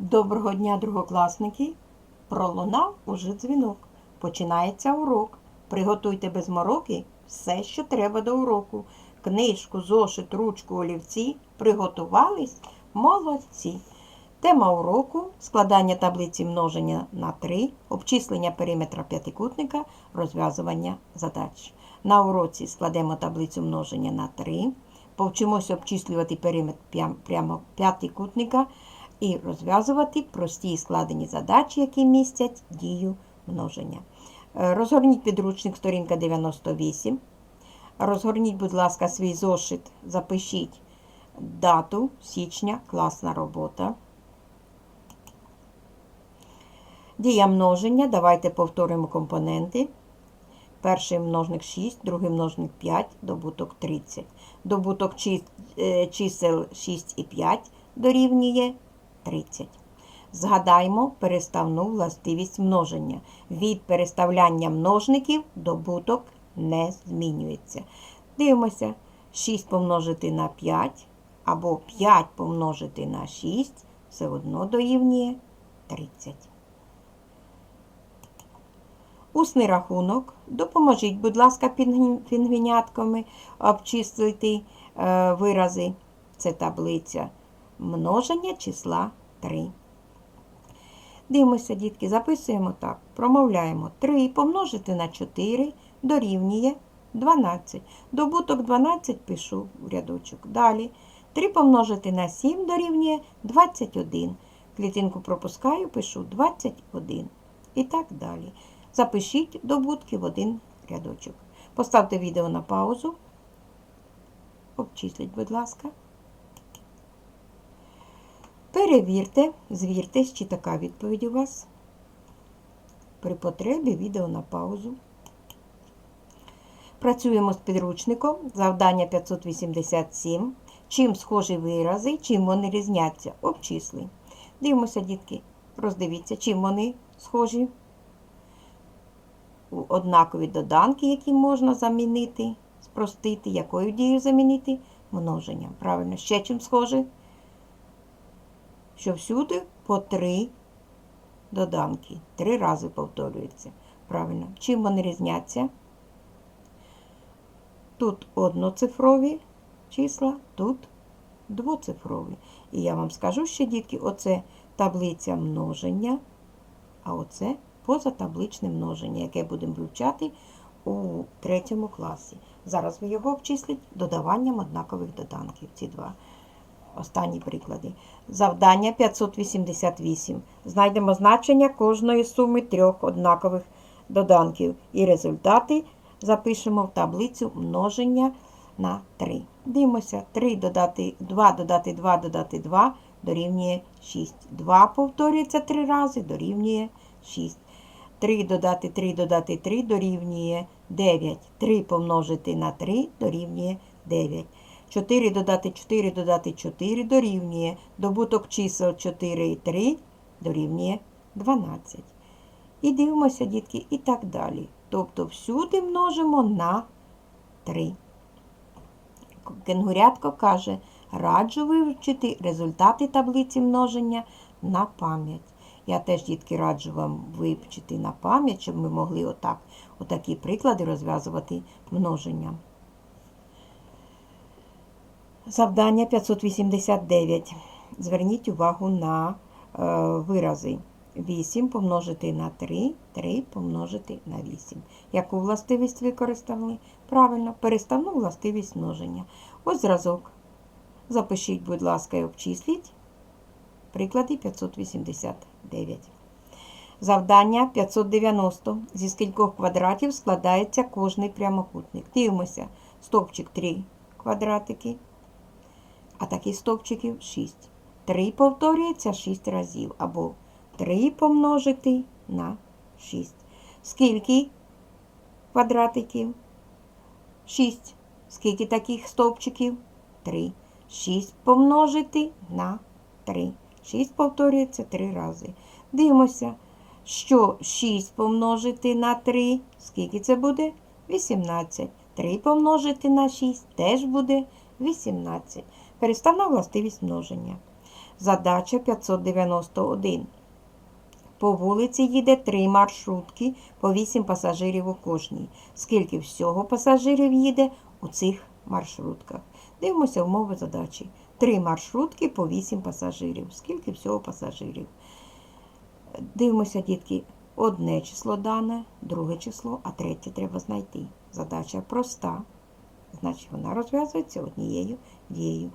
Доброго дня, другокласники! Пролунав уже дзвінок. Починається урок. Приготуйте без мороки все, що треба до уроку. Книжку, зошит, ручку, олівці. Приготувались? Молодці! Тема уроку складання таблиці множення на 3, обчислення периметра п'ятикутника, розв'язування задач. На уроці складемо таблицю множення на 3, повчимося обчислювати периметр прямо п'ятикутника і розв'язувати прості і складені задачі, які містять дію множення. Е, Розгорніть підручник, сторінка 98. Розгорніть, будь ласка, свій зошит, запишіть дату січня, класна робота. Дія множення. Давайте повторимо компоненти. Перший множник 6, другий множник 5, добуток 30. Добуток е, чисел 6 і 5 дорівнює 30. Згадаймо переставну властивість множення. Від переставляння множників добуток не змінюється. Дивимося, 6 помножити на 5 або 5 помножити на 6 все одно дорівнює 30. Усний рахунок. Допоможіть, будь ласка, пінгвін- пінгвінятками обчислити е, вирази. Це таблиця множення числа 3. Дивимося, дітки, записуємо так. Промовляємо 3 помножити на 4 дорівнює 12. Добуток 12 пишу в рядочок. Далі. 3 помножити на 7 дорівнює 21. Клітинку пропускаю, пишу 21. І так далі. Запишіть добутки в один рядочок. Поставте відео на паузу. Обчисліть, будь ласка. Перевірте, звіртесь, чи така відповідь у вас. При потребі відео на паузу. Працюємо з підручником. Завдання 587. Чим схожі вирази, чим вони різняться? Обчисли. Дивимося, дітки. Роздивіться, чим вони схожі. Однакові доданки, які можна замінити, спростити. Якою дією замінити? Множенням. Правильно, ще чим схожі? Що всюди по три доданки. Три рази повторюється. Правильно. Чим вони різняться? Тут одноцифрові числа, тут двоцифрові. І я вам скажу ще, дітки, оце таблиця множення, а оце позатабличне множення, яке будемо вивчати у третьому класі. Зараз ви його обчисліть додаванням однакових доданків. Ці два останні приклади. Завдання 588. Знайдемо значення кожної суми трьох однакових доданків. І результати запишемо в таблицю множення на 3. Дивимося, 3 додати 2 додати 2 додати 2 дорівнює 6. 2 повторюється 3 рази, дорівнює 6. 3 додати 3 додати 3 дорівнює 9. 3 помножити на 3 дорівнює 9. 4 додати 4 додати 4 дорівнює. Добуток чисел 4 і 3 дорівнює 12. І дивимося, дітки, і так далі. Тобто всюди множимо на 3. Кенгурятко каже, раджу вивчити результати таблиці множення на пам'ять. Я теж, дітки, раджу вам вивчити на пам'ять, щоб ми могли отак, отакі приклади розв'язувати множенням. Завдання 589. Зверніть увагу на е, вирази. 8 помножити на 3, 3 помножити на 8. Яку властивість використали? Правильно, переставну властивість множення. Ось зразок. Запишіть, будь ласка, і обчисліть. Приклади 589. Завдання 590. Зі скількох квадратів складається кожний прямокутник. Дивимося. Стовпчик 3 квадратики. А таких стовпчиків 6. 3 повторюється 6 разів. Або 3 помножити на 6. Скільки квадратиків? 6. Скільки таких стовпчиків? 3. 6 помножити на 3. 6 повторюється 3 рази. Дивимося, що 6 помножити на 3. Скільки це буде? 18. 3 помножити на 6 теж буде 18. Переставна властивість множення. Задача 591. По вулиці їде три маршрутки по 8 пасажирів у кожній. Скільки всього пасажирів їде у цих маршрутках? Дивимося умови задачі. Три маршрутки по 8 пасажирів. Скільки всього пасажирів? Дивимося, дітки, одне число дане, друге число, а третє треба знайти. Задача проста. Значить, вона розв'язується однією дією.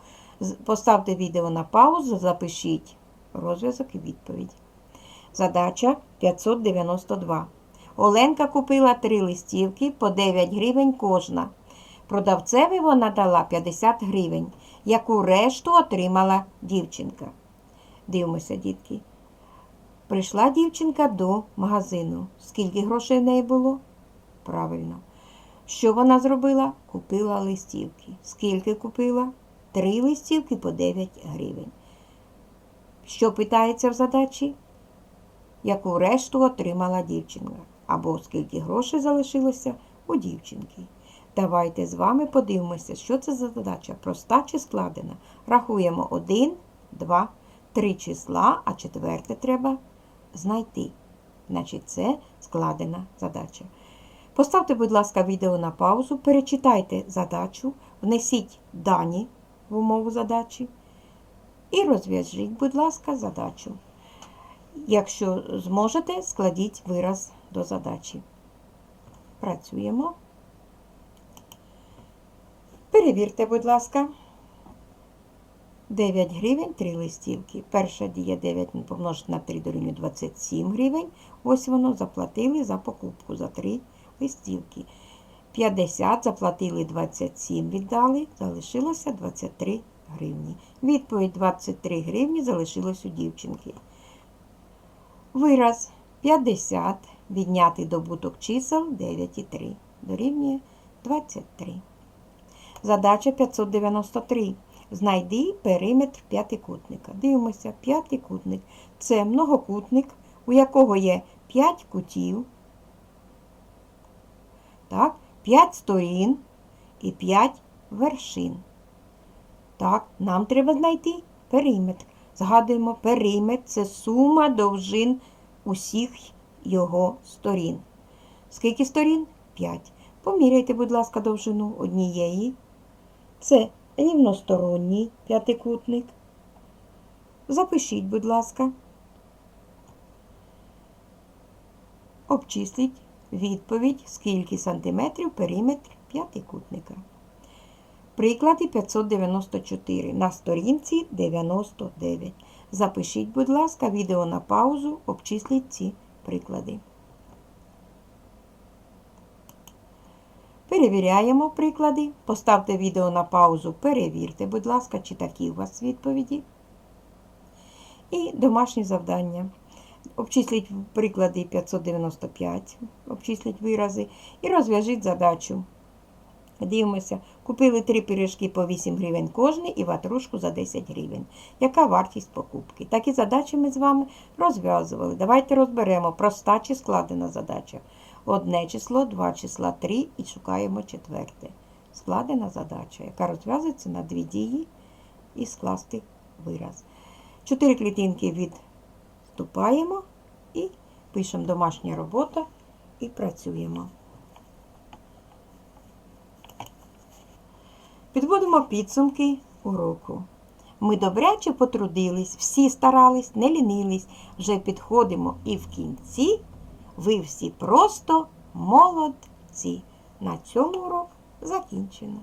Поставте відео на паузу, запишіть розв'язок і відповідь. Задача 592. Оленка купила три листівки по 9 гривень кожна. Продавцеві вона дала 50 гривень, яку решту отримала дівчинка. Дивимося, дітки. Прийшла дівчинка до магазину. Скільки грошей в неї було? Правильно. Що вона зробила? Купила листівки. Скільки купила? Три листівки по 9 гривень. Що питається в задачі? Яку решту отримала дівчинка? Або скільки грошей залишилося у дівчинки? Давайте з вами подивимося, що це за задача. Проста чи складена. Рахуємо 1, 2, 3 числа, а четверте треба знайти. Значить, це складена задача. Поставте, будь ласка, відео на паузу, перечитайте задачу, внесіть дані в умову задачі і розв'яжіть, будь ласка, задачу. Якщо зможете, складіть вираз до задачі. Працюємо. Перевірте, будь ласка. 9 гривень 3 листівки. Перша дія 9 помножити на 3 дорівнює 27 гривень. Ось воно заплатили за покупку за 3 листівки. 50 заплатили 27, віддали, залишилося 23 гривні. Відповідь 23 гривні залишилось у дівчинки. Вираз 50 відняти добуток чисел 9 і 3 дорівнює 23. Задача 593. Знайди периметр п'ятикутника. Дивимося, п'ятикутник це многокутник, у якого є 5 кутів, так, 5 сторін і 5 вершин. Так, нам треба знайти периметр. Згадуємо, периметр це сума довжин усіх його сторін. Скільки сторін? 5. Поміряйте, будь ласка, довжину однієї. Це рівносторонній п'ятикутник. Запишіть, будь ласка. Обчисліть відповідь, скільки сантиметрів периметр п'ятикутника. Приклади 594 на сторінці 99. Запишіть, будь ласка, відео на паузу, обчисліть ці приклади. Перевіряємо приклади. Поставте відео на паузу, перевірте, будь ласка, чи такі у вас відповіді. І домашні завдання. Обчисліть приклади 595, обчисліть вирази і розв'яжіть задачу. Дивимося, купили три пиріжки по 8 гривень кожний і ватрушку за 10 гривень. Яка вартість покупки? Такі задачі ми з вами розв'язували. Давайте розберемо проста чи складена задача. Одне число, два числа, три і шукаємо четверте. Складена задача, яка розв'язується на дві дії і скласти вираз. Чотири клітинки відступаємо і пишемо домашня робота і працюємо. Підводимо підсумки уроку. Ми добряче потрудились, всі старались, не лінились, вже підходимо і в кінці ви всі просто молодці. На цьому урок закінчено.